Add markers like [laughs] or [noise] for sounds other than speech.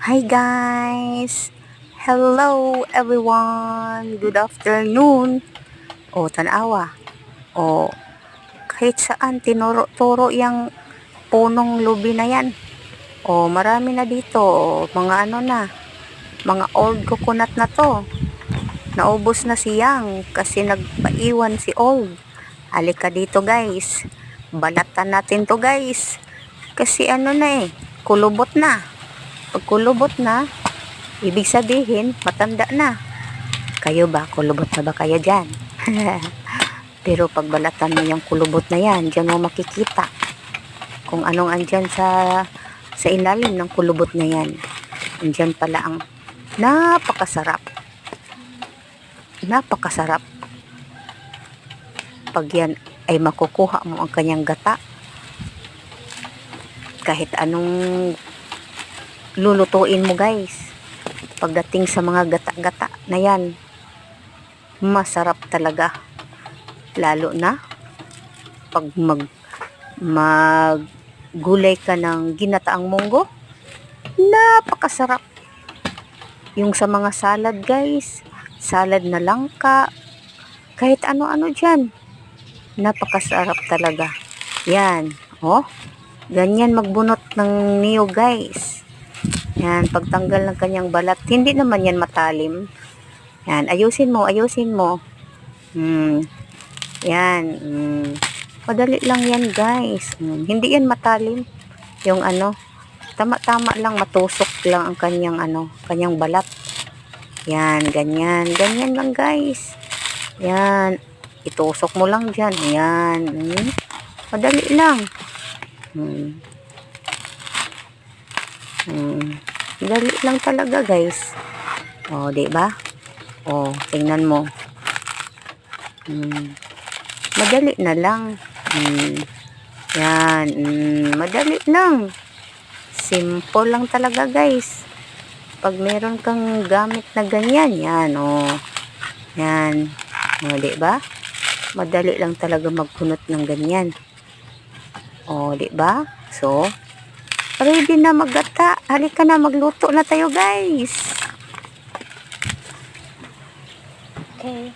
Hi guys! Hello everyone! Good afternoon! O, tanawa. O, kahit saan tinuro-turo yung punong lubi na yan. O, marami na dito. O, mga ano na. Mga old coconut na to. Naubos na si Yang kasi nagpaiwan si old. Halika dito guys. Balatan natin to guys. Kasi ano na eh, kulubot na. Pag kulubot na, ibig sabihin, matanda na. Kayo ba? Kulubot na ba kayo dyan? [laughs] Pero pag balatan mo yung kulubot na yan, dyan mo makikita kung anong andyan sa sa ilalim ng kulubot na yan. Andyan pala ang napakasarap. Napakasarap. Pag yan ay makukuha mo ang kanyang gata, kahit anong lulutuin mo guys. Pagdating sa mga gata-gata na yan masarap talaga. Lalo na pag mag mag gulay ka ng ginataang munggo napakasarap. Yung sa mga salad guys salad na langka kahit ano-ano dyan napakasarap talaga. Yan oh ganyan magbunot ng niyo guys yan, pagtanggal ng kanyang balat, hindi naman yan matalim. Yan, ayusin mo, ayusin mo. Hmm. Yan. Hmm. Madali lang yan, guys. Hmm. Hindi yan matalim. Yung ano, tama-tama lang, matusok lang ang kanyang ano, kanyang balat. Yan, ganyan. Ganyan lang, guys. Yan. Itusok mo lang dyan. Yan. Hmm. Madali lang. Hmm. Hmm. Dali lang talaga, guys. Oh, 'di ba? Oh, tingnan mo. Hmm. Madali na lang. Hmm. Yan, hmm. madali lang. Simple lang talaga, guys. Pag meron kang gamit na ganyan, yan, oh. Yan. Oh, 'di ba? Madali lang talaga magkunot ng ganyan. Oh, 'di ba? So, ready na maggata. Halika na, magluto na tayo guys. Okay.